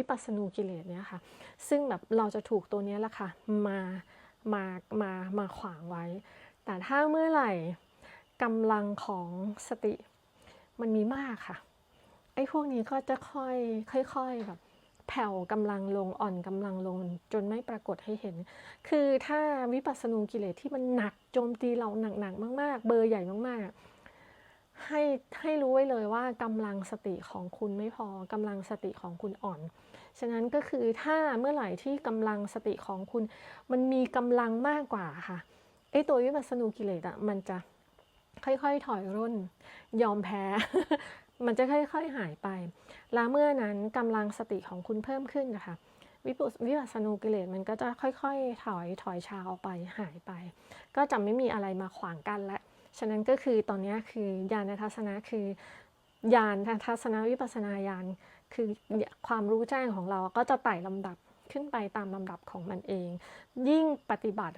วิปัสสนูกิเลสเนี่ยค่ะ ซึ่งแบบเราจะถูกตัวนี้แหละค่ะมามามามาขวางไว้ แต่ถ้าเมื่อไหร่กำลังของสติมันมีมากค่ะ ไอ้พวกนี้ก็จะค่อยค่อยๆแบบแผ่วกำลังลงอ่อนกำลังลงจนไม่ปรากฏให้เห็น คือถ้าวิปัสสนูกิเลสที่มันหนักโจมตีเราหนักๆมาก ๆ เบอร์ใหญ่มากๆ ให้ให้รู้ไว้เลยว่ากำลังสติของคุณไม่พอกำลังสติของคุณอ่อน ฉะนั้นก็คือถ้าเมื่อไหร่ที่กำลังสติของคุณ มันมีกำลังมากกว่าค่ะไอตัววิปัสสนูกิเลสอะมันจะค่อยๆถอยร่น ยอมแพ้ มันจะค่อยๆหายไป แล้วเมื่อนั้นกำลังสติของคุณเพิ่มขึ้นนะคะวิปัสวิปัสสนูกิเลสมันก็จะค่อยๆ ถอยถอยชาออกไปหายไป ก็จะไม่มีอะไรมาขวางกันและ ฉะนั้นก็คือตอนนี้คือญาณทัศนะคือญาณทัศนวิปัสนาญาณคือความรู้แจ้งของเราก็จะไต่ลำดับขึ้นไปตามลำดับของมันเอง ยิ่งปฏิบัติ